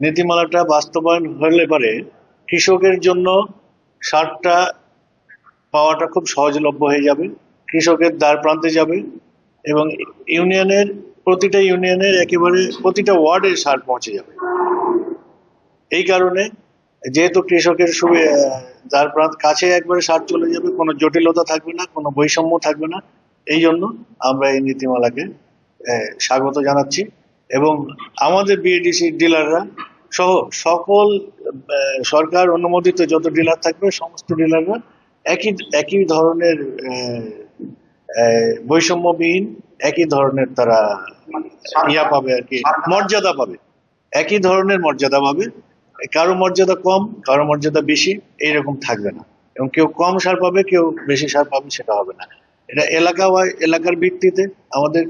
নীতিমালাটা বাস্তবায়ন হলে পারে কৃষকের জন্য সারটা পাওয়াটা খুব সহজলভ্য হয়ে যাবে, কৃষকের দ্বার প্রান্তে যাবে এবং ইউনিয়নের, প্রতিটা ইউনিয়নের একেবারে প্রতিটা ওয়ার্ডে সার পৌঁছে যাবে। এই কারণে যেহেতু কৃষকের দ্বার প্রান্ত কাছে একবারে সার চলে যাবে, কোনো জটিলতা থাকবে না, কোনো বৈষম্য থাকবে না, এই জন্য আমরা এই নীতিমালাকে স্বাগত জানাচ্ছি এবং আমাদের বিএডিসি ডিলাররা সহ সকল সরকার অনুমোদিত যত ডিলার থাকবে সমস্ত ডিলাররা একই একই ধরনের বৈষম্যবিহীন একই ধরনের তারা ইয়া পাবে আর কি মর্যাদা পাবে। একই ধরনের মর্যাদা পাবে। কারও মর্যাদা কম কারও মর্যাদা বেশি এইরকম থাকবে না। এবং কেউ কম সার পাবে কেউ বেশি সার পাবে সেটা হবে না। এটা এলাকা ওয়াই- এলাকার ভিত্তিতে আমাদের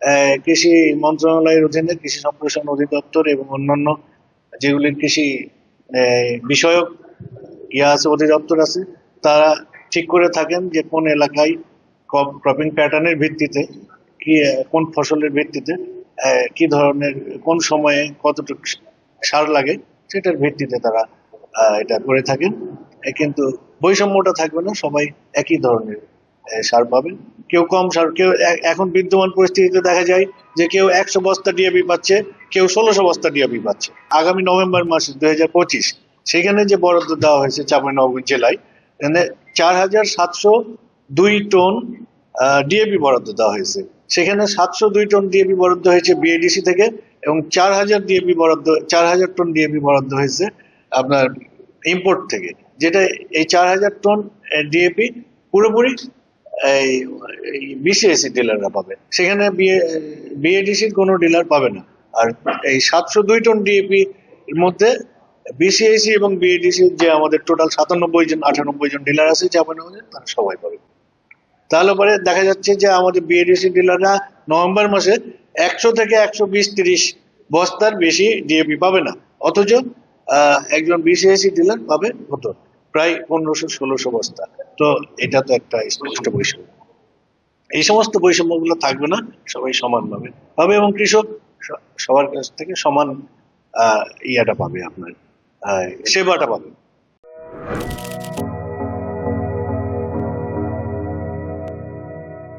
আহ, কৃষি মন্ত্রণালয়ের অধীনে কৃষি সম্প্রসারণ অধিদপ্তর এবং অন্যান্য যেগুলির কৃষি বিষয়ক ইয়া আছে অধিদপ্তর আছে, তারা ঠিক করে থাকেন যে কোন এলাকায় ক্রপিং প্যাটার্নের ভিত্তিতে কি কোন ফসলের ভিত্তিতে কি ধরনের, কোন সময়ে কতটুকু সার লাগে, সেটার ভিত্তিতে তারা এটা করে থাকেন। কিন্তু বৈষম্যটা থাকবে না, সবাই একই ধরনের। সার পাবেন। কেউ কম সার, কেউ এখন বিদ্যমান পরিস্থিতিতে দেখা যায় যে কেউ একশো বস্তা ডিএপি পাচ্ছে, কেউ ষোলোশো বস্তা ডিএপি পাচ্ছে। আগামী নভেম্বর মাসে দুই হাজার পঁচিশ, সেখানে যে বরাদ্দ দেওয়া হয়েছে চাঁপাইনবাবগঞ্জ জেলায় চার হাজার সাতশো দুই টন ডিএপি বরাদ্দ দেওয়া হয়েছে। সেখানে সাতশো দুই টন ডিএপি বরাদ্দ হয়েছে বিএডিসি থেকে এবং চার হাজার ডিএপি বরাদ্দ, চার হাজার টন ডিএপি বরাদ্দ হয়েছে আপনার ইম্পোর্ট থেকে। যেটা এই চার হাজার টন ডিএপি পুরোপুরি এই বিসিএসসি ডিলাররা পাবে। সেখানে বিএডিসির কোনো ডিলার পাবে না। আর এই সাতশো দুই টন ডিএপি এর মধ্যে বিসিআইসি এবং বিএডিসি যে আমাদের টোটাল সাতানব্বই জন, আটানব্বই জন ডিলার আছে চাপানগঞ্জে তারা সবাই পাবে। তাহলে পরে দেখা যাচ্ছে যে আমাদের বিএডিসি ডিলাররা নভেম্বর মাসে একশো থেকে একশো বিশ তিরিশ বস্তার বেশি ডিএপি পাবে না। অথচ একজন বিসিআইসি ডিলার পাবে হতো প্রায় পনেরোশো, ষোলোশো বস্তা। তো এটা তো একটা স্পষ্ট বৈষম্য। এই সমস্ত বৈষম্যগুলো থাকবে না সবাই সমান পাবে। পাবে এবং কৃষক সবার কাছ থেকে সমান আহ, ইয়াটা পাবে আপনার সেবাটা পাবে।